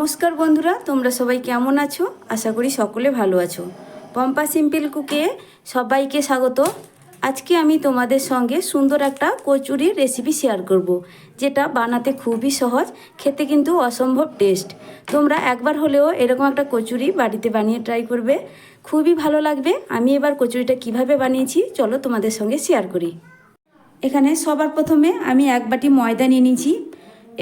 নমস্কার বন্ধুরা, তোমরা সবাই কেমন আছো? আশা করি সকলে ভালো আছো। পম্পা সিম্পল কুকে সবাইকে স্বাগত। আজকে আমি তোমাদের সঙ্গে সুন্দর একটা কচুরির রেসিপি শেয়ার করব। যেটা বানাতে খুবই সহজ, খেতে কিন্তু অসম্ভব টেস্ট তোমরা একবার হলেও এরকম একটা কচুরি বাড়িতে বানিয়ে ট্রাই করবে, খুবই ভালো লাগবে। আমি এবার কচুরিটা কীভাবে বানিয়েছি, চলো তোমাদের সঙ্গে শেয়ার করি। এখানে সবার প্রথমে আমি এক বাটি ময়দা নিয়ে নিয়েছি।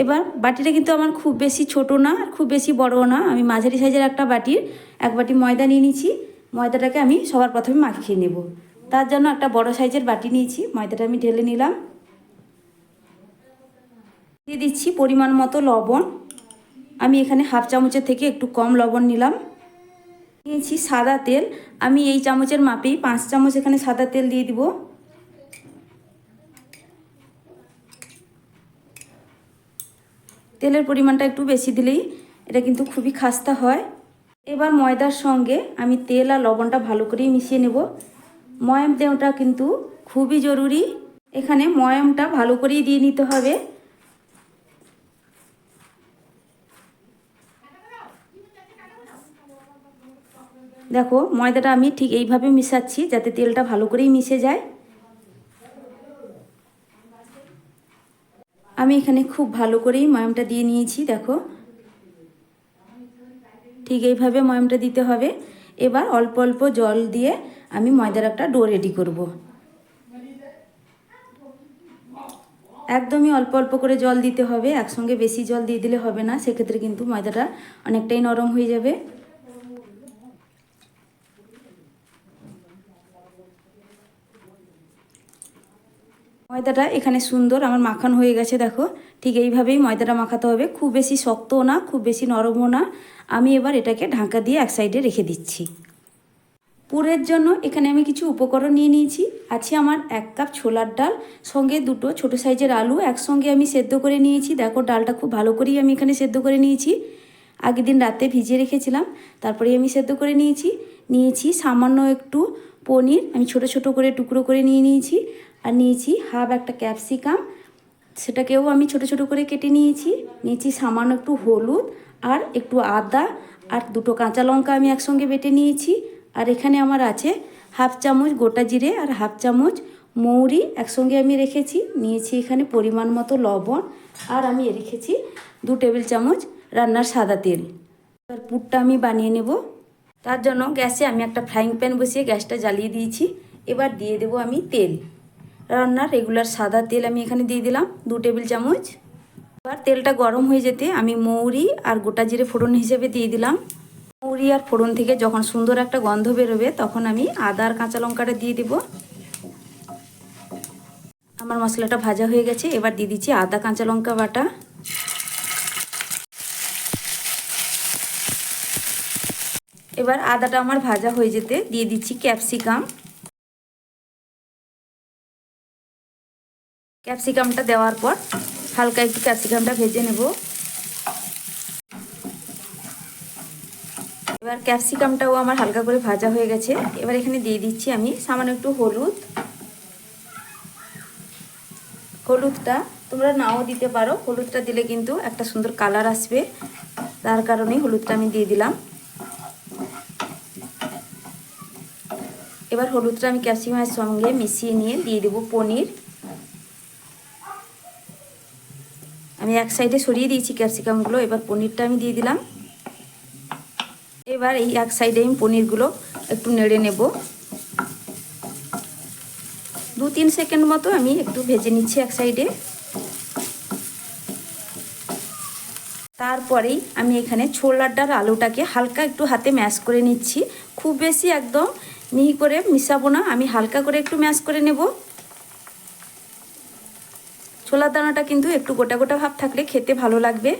এবার বাটিটা কিন্তু আমার খুব বেশি ছোট না খুব বেশি বড়ও না। আমি মাঝারি সাইজের একটা বাটির, এক বাটি ময়দা নিয়ে নিয়েছি। ময়দাটাকে আমি সবার প্রথমে মাখিয়ে নেব। তার জন্য একটা বড় সাইজের বাটি নিয়েছি। ময়দাটা আমি ঢেলে নিলাম। দিয়ে দিচ্ছি পরিমাণ মতো লবণ। আমি এখানে হাফ চামচের থেকে একটু কম লবণ নিলাম। নিয়েছি সাদা তেল। আমি এই চামচের মাপেই পাঁচ চামচ এখানে সাদা তেল দিয়ে দিব। তেলের পরিমাণটা একটু বেশি দিলেই এটা কিন্তু খুবই খাস্তা হয়। এবার ময়দার সঙ্গে আমি তেল আর লবণটা ভালো করেই মিশিয়ে নেব। ময়াম দেওয়াটা কিন্তু খুবই জরুরি। এখানে ময়ামটা ভালো করেই দিয়ে নিতে হবে। দেখো, ময়দাটা আমি ঠিক এইভাবে মিশাচ্ছি যাতে তেলটা ভালো করেই মিশে যায়। আমি এখানে খুব ভালো করেই ময়ামটা দিয়ে নিয়েছি, দেখো। ঠিক এইভাবে ময়ামটা দিতে হবে। এবার অল্প অল্প জল দিয়ে আমি ময়দার একটা ডো রেডি করব। একদমই অল্প অল্প করে জল দিতে হবে, একসঙ্গে বেশি জল দিয়ে দিলে হবে না, সেক্ষেত্রে কিন্তু ময়দাটা অনেকটাই নরম হয়ে যাবে। ময়দাটা এখানে সুন্দর, আমার মাখান হয়ে গেছে, দেখো। ঠিক এইভাবেই ময়দাটা মাখাতে হবে। খুব বেশি শক্তও না, খুব বেশি নরমও না। আমি এবার এটাকে ঢাকা দিয়ে এক সাইডে রেখে দিচ্ছি। পুরের জন্য এখানে আমি কিছু উপকরণ নিয়ে নিয়েছি। আছে আমার এক কাপ ছোলার ডাল, সঙ্গে দুটো ছোট সাইজের আলু একসঙ্গে আমি সেদ্ধ করে নিয়েছি। দেখো, ডালটা খুব ভালো করেই আমি এখানে সেদ্ধ করে নিয়েছি। আগের দিন রাতে ভিজিয়ে রেখেছিলাম তারপরে আমি সেদ্ধ করে নিয়েছি। নিয়েছি সামান্য একটু পনির, আমি ছোট ছোট করে টুকরো করে নিয়ে নিয়েছি। আর নিয়েছি হাফ একটা ক্যাপসিকাম। সেটাকেও আমি ছোট ছোট করে কেটে নিয়েছি। নিয়েছি সামান্য একটু হলুদ আর একটু আদা আর দুটো কাঁচা লঙ্কা আমি একসঙ্গে বেটে নিয়েছি। আর এখানে আমার আছে হাফ চামচ গোটা জিরে আর হাফ চামচ মৌরি একসঙ্গে আমি রেখেছি। নিয়েছি এখানে পরিমাণ মতো লবণ আর আমি রেখেছি দু টেবিল চামচ রান্নার সাদা তেল। এবার পুরটা আমি বানিয়ে নেব। তার জন্য গ্যাসে আমি একটা ফ্রাইং প্যান বসিয়ে গ্যাসটা জ্বালিয়ে দিয়েছি। এবার দিয়ে দেবো আমি তেল। রান্নার রেগুলার সাদা তেল আমি এখানে দিয়ে দিলাম, দু টেবিল চামচ। এবার তেলটা গরম হয়ে যেতে আমি মৌরি আর গোটা জিরে ফোড়ন হিসেবে দিয়ে দিলাম। মৌরি আর ফোড়ন থেকে যখন সুন্দর একটা গন্ধ বেরোবে, তখন আমি আদা আর কাঁচা লঙ্কাটা দিয়ে দেব। আমার মশলাটা ভাজা হয়ে গেছে, এবার দিয়ে দিচ্ছি আদা কাঁচা লঙ্কা বাটা। এবার আদাটা আমার ভাজা হয়ে যেতে দিয়ে দিচ্ছি ক্যাপসিকাম। ক্যাপসিকামটা দেওয়ার পর হালকা একটু ক্যাপসিকামটা ভেজে নেব। এবার ক্যাপসিকামটাও আমার হালকা করে ভাজা হয়ে গেছে। এবার এখানে দিয়ে দিচ্ছি আমি সামান্য একটু হলুদ। হলুদটা তোমরা নাও দিতে পারো। হলুদটা দিলে কিন্তু একটা সুন্দর কালার আসবে। তার কারণে হলুদটা আমি দিয়ে দিলাম। এবার হলুদটা আমি ক্যাপসিকামের সঙ্গে মিশিয়ে নিয়ে দিয়ে দেবো পনির। আমি এক সাইডে সরিয়ে দিয়েছি ক্যাপসিকামগুলো, এবার পনিরটা আমি দিয়ে দিলাম। এবার এই এক সাইডে আমি পনিরগুলো একটু নেড়ে নেব। দু তিন সেকেন্ড মতো আমি একটু ভেজে নিচ্ছি এক সাইডে। তারপরেই আমি এখানে ছোলার ডাল আলুটাকে হালকা একটু হাতে ম্যাশ করে নিচ্ছি। খুব বেশি একদম মিহি করে মিশাবো না, আমি হালকা করে একটু ম্যাশ করে নেব। ছোলার দানাটা কিন্তু একটু গোটা গোটা ভাব থাকলে খেতে ভালো লাগবে।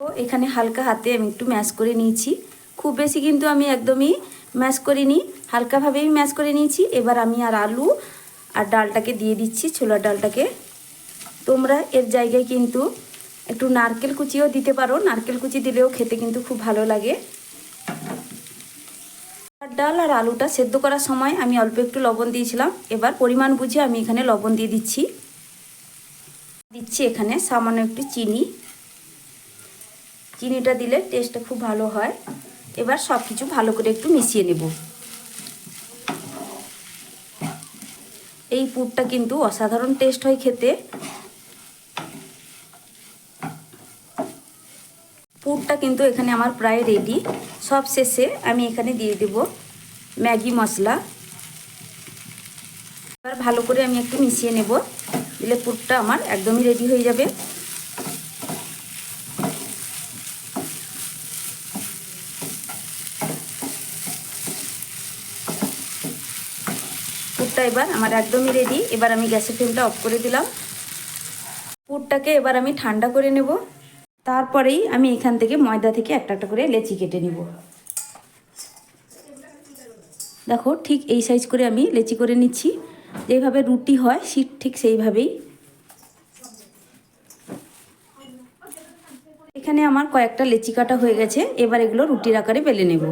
তো এখানে হালকা হাতে আমি একটু ম্যাশ করে নিয়েছি। খুব বেশি কিন্তু আমি একদমই ম্যাশ করিনি, হালকাভাবেই ম্যাশ করে নিয়েছি। এবার আমি আর আলু আর ডালটাকে দিয়ে দিচ্ছি, ছোলার ডালটাকে। তোমরা এর জায়গায় কিন্তু একটু নারকেল কুচিও দিতে পারো। নারকেল কুচি দিলেও খেতে কিন্তু খুব ভালো লাগে। ডাল আর আলুটা সেদ্ধ করার সময় আমি অল্প একটু লবণ দিয়েছিলাম। এবার পরিমাণ বুঝে আমি এখানে লবণ দিয়ে দিচ্ছি। দিচ্ছি এখানে সামান্য একটু চিনি। চিনিটা দিলে টেস্টটা খুব ভালো হয়। এবার সব কিছু ভালো করে একটু মিশিয়ে নেব। এই পুরটা কিন্তু অসাধারণ টেস্ট হয় খেতে। পুরটা কিন্তু এখানে আমার প্রায় রেডি সব শেষে আমি এখানে দিয়ে দেব। ম্যাগি মশলা। এবার ভালো করে আমি একটু মিশিয়ে নেব, দিলে পুরটা আমার একদমই রেডি হয়ে যাবে। পুরটা এবার আমার একদমই রেডি এবার আমি গ্যাসের ফ্লেমটা অফ করে দিলাম। পুরটাকে এবার আমি ঠান্ডা করে নেব। তারপরেই আমি এখান থেকে ময়দা থেকে একটা একটা করে লেচি কেটে নেব। দেখো, ঠিক এই সাইজ করে আমি লেচি করে নিচ্ছি। যেভাবে রুটি হয়, শীত ঠিক সেইভাবেই। এখানে আমার কয়েকটা লেচি কাটা হয়ে গেছে, এবার এগুলো রুটির আকারে বেলে নেব।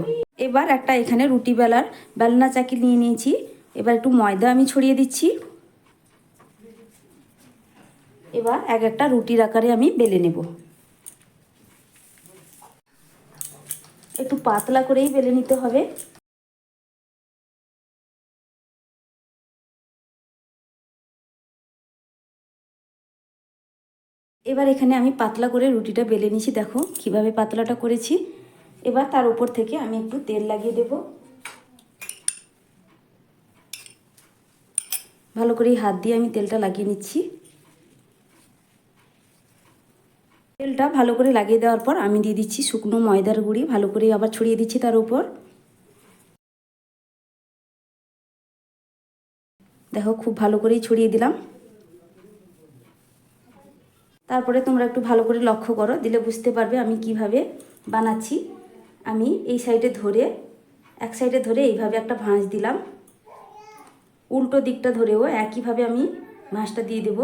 এবার একটা এখানে রুটি বেলার বেলনা চাকি নিয়ে নিয়েছি। এবার একটু ময়দা আমি ছড়িয়ে দিচ্ছি। এবার এক একটা রুটির আকারে আমি বেলে নেব। একটু পাতলা করেই বেলে নিতে হবে। এবার এখানে আমি পাতলা করে রুটিটা বেলে নিয়েছি, দেখো কীভাবে পাতলাটা করেছি। এবার তার উপর থেকে আমি একটু তেল লাগিয়ে দেব। ভালো করে হাত দিয়ে আমি তেলটা লাগিয়ে নিচ্ছি। তেলটা ভালো করে লাগিয়ে দেওয়ার পর আমি দিয়ে দিচ্ছি শুকনো ময়দার গুঁড়ি, ভালো করে আবার ছড়িয়ে দিচ্ছি তার উপর। দেখো খুব ভালো করেই ছড়িয়ে দিলাম। তারপরে তোমরা একটু ভালো করে লক্ষ্য করো, দিলে বুঝতে পারবে আমি কীভাবে বানাচ্ছি। আমি এই সাইডে ধরে, এক সাইডে ধরে এইভাবে একটা ভাঁজ দিলাম। উল্টো দিকটা ধরেও একইভাবে আমি ভাঁজটা দিয়ে দেব।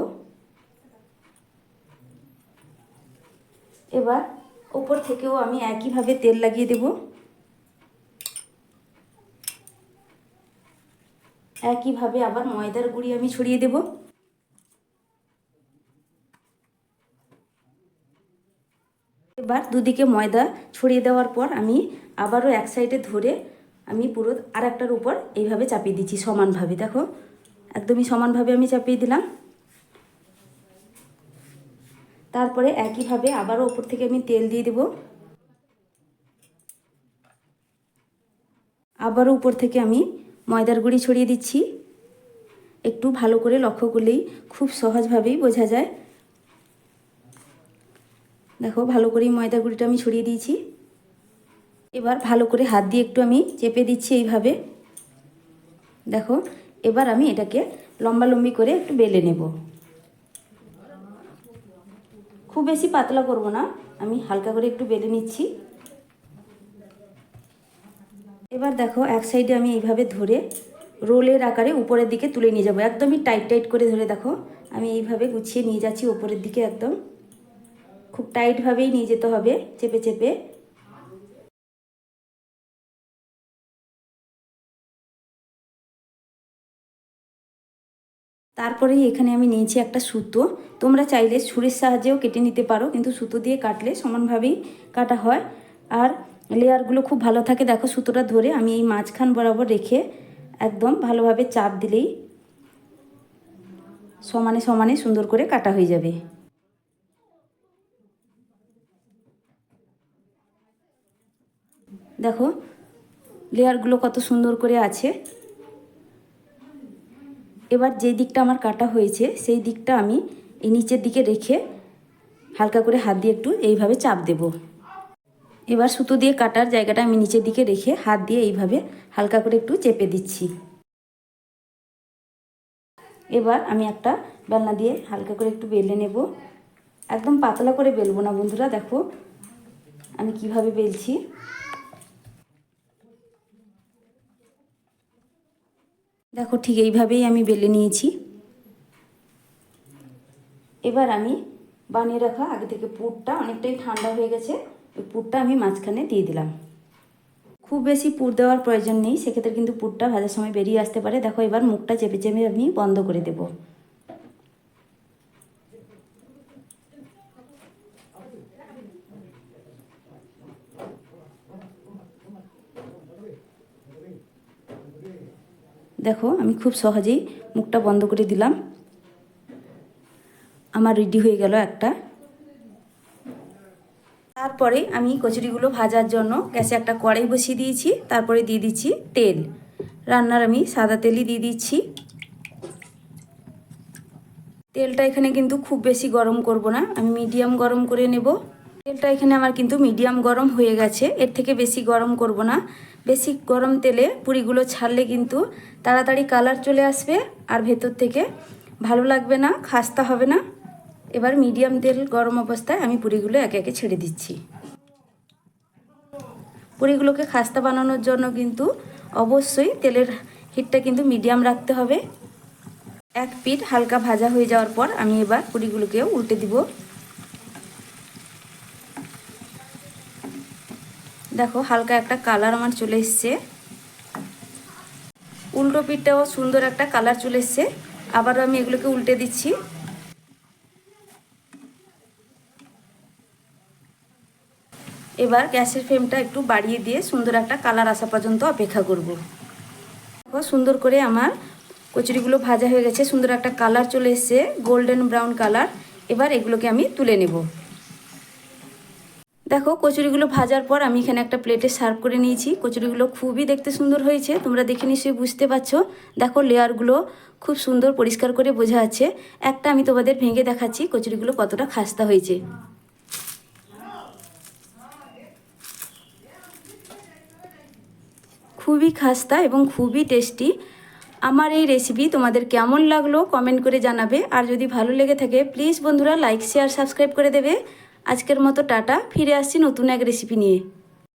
এবার ওপর থেকেও আমি একইভাবে তেল লাগিয়ে দেব। একইভাবে আবার ময়দার গুঁড়ি আমি ছড়িয়ে দেবো। এবার দুদিকে ময়দা ছড়িয়ে দেওয়ার পর আমি আবারও এক সাইডে ধরে আমি পুরো আর একটার উপর এইভাবে চাপিয়ে দিচ্ছি সমানভাবে, দেখো? একদমই সমানভাবে আমি চাপিয়ে দিলাম। তারপরে একইভাবে আবারও উপর থেকে আমি তেল দিয়ে দেব। আবারও উপর থেকে আমি ময়দার গুঁড়ি ছড়িয়ে দিচ্ছি। একটু ভালো করে লক্ষ্য করলেই খুব সহজভাবেই বোঝা যায়। দেখো, ভালো করেই ময়দা গুঁড়িটা আমি ছড়িয়ে দিয়েছি। এবার ভালো করে হাত দিয়ে একটু আমি চেপে দিচ্ছি এইভাবে। দেখো, এবার আমি এটাকে লম্বা লম্বি করে একটু বেলে নেব। খুব বেশি পাতলা করব না, আমি হালকা করে একটু বেলে নিচ্ছি। এবার দেখো, এক সাইডে আমি এইভাবে ধরে রোলের আকারে উপরের দিকে তুলে নিয়ে যাব। একদমই টাইট টাইট করে ধরে দেখো, আমি এইভাবে গুছিয়ে নিয়ে যাচ্ছি উপরের দিকে একদম। খুব টাইটভাবেই নিয়ে যেতে হবে, চেপে চেপে। তারপরে এখানে আমি নিয়েছি একটা সুতো। তোমরা চাইলে ছুরির সাহায্যেও কেটে নিতে পারো, কিন্তু সুতো দিয়ে কাটলে সমানভাবেই কাটা হয়। আর লেয়ারগুলো খুব ভালো থাকে, দেখো সুতোটা ধরে আমি এই মাঝখান বরাবর রেখে একদম ভালোভাবে চাপ দিলেই সমানে সমানে সুন্দর করে কাটা হয়ে যাবে। দেখো, লেয়ারগুলো কত সুন্দর করে আছে। এবার যে দিকটা আমার কাটা হয়েছে, সেই দিকটা আমি এই নিচের দিকে রেখে হালকা করে হাত দিয়ে একটু এইভাবে চাপ দেব। এবার সুতো দিয়ে কাটার জায়গাটা আমি নিচের দিকে রেখে হাত দিয়ে এইভাবে হালকা করে একটু চেপে দিচ্ছি। এবার আমি একটা বেলনা দিয়ে হালকা করে একটু বেলে নেব। একদম পাতলা করে বেলবো না বন্ধুরা, দেখো। আমি কীভাবে বেলছি? দেখো ঠিক এইভাবেই আমি বেলে নিয়েছি। এবার আমি বানিয়ে রাখা আগে থেকে পুরটা, অনেকটাই ঠান্ডা হয়ে গেছে, ওই পুরটা আমি মাঝখানে দিয়ে দিলাম। খুব বেশি পুর দেওয়ার প্রয়োজন নেই, সেক্ষেত্রে কিন্তু পুরটা ভাজার সময় বেরিয়ে আসতে পারে। দেখো এবার মুখটা চেপে চেপে আমি বন্ধ করে দেব। দেখো, আমি খুব সহজেই মুখটা বন্ধ করে দিলাম। আমার রেডি হয়ে গেল একটা। তারপরে আমি কচুরিগুলো ভাজার জন্য গ্যাসে একটা কড়াই বসিয়ে দিয়েছি, তারপরে দিয়ে দিচ্ছি তেল। রান্নার আমি সাদা তেলই দিয়ে দিচ্ছি। তেলটা এখানে কিন্তু খুব বেশি গরম করব না, আমি মিডিয়াম গরম করে নেব। তেলটা এখানে আমার কিন্তু মিডিয়াম গরম হয়ে গেছে। এর থেকে বেশি গরম করব না। বেশি গরম তেলে পুরিগুলো ছাড়লে কিন্তু তাড়াতাড়ি কালার চলে আসবে আর ভেতর থেকে ভালো লাগবে না, খাস্তা হবে না। এবার মিডিয়াম তেল গরম অবস্থায় আমি পুরিগুলো একে একে ছেড়ে দিচ্ছি। পুরিগুলোকে খাস্তা বানানোর জন্য কিন্তু অবশ্যই তেলের হিটটা কিন্তু মিডিয়াম রাখতে হবে। এক পিঠ হালকা ভাজা হয়ে যাওয়ার পর আমি এবার পুরিগুলোকেও উল্টে দিব। দেখো, হালকা একটা কালার আমার চলে এসছে। উল্টো পিঠটাও সুন্দর একটা কালার চলে এসছে। আবারও আমি এগুলোকে উল্টে দিচ্ছি। এবার গ্যাসের ফ্লেমটা একটু বাড়িয়ে দিয়ে সুন্দর একটা কালার আসা পর্যন্ত অপেক্ষা করব। সুন্দর করে আমার কচুরিগুলো ভাজা হয়ে গেছে। সুন্দর একটা কালার চলে এসছে গোল্ডেন ব্রাউন কালার এবার এগুলোকে আমি তুলে নেব। দেখো, কচুরিগুলো ভাজার পর আমি এখানে একটা প্লেটে সার্ভ করে নিয়েছি। কচুরিগুলো খুবই দেখতে সুন্দর হয়েছে, তোমরা দেখে নিশ্চয়ই বুঝতে পারছ। দেখো, লেয়ারগুলো খুব সুন্দর পরিষ্কার করে বোঝা আছে। একটা আমি তোমাদের ভেঙে দেখাচ্ছি, কচুরিগুলো কতটা খাস্তা হয়েছে। খুবই খাস্তা এবং খুবই টেস্টি। আমার এই রেসিপি তোমাদের কেমন লাগল কমেন্ট করে জানাবে। আর যদি ভালো লেগে থাকে প্লিজ বন্ধুরা লাইক শেয়ার সাবস্ক্রাইব করে দেবে। আজকের মতো টাটা ফিরে আসছি নতুন এক রেসিপি নিয়ে।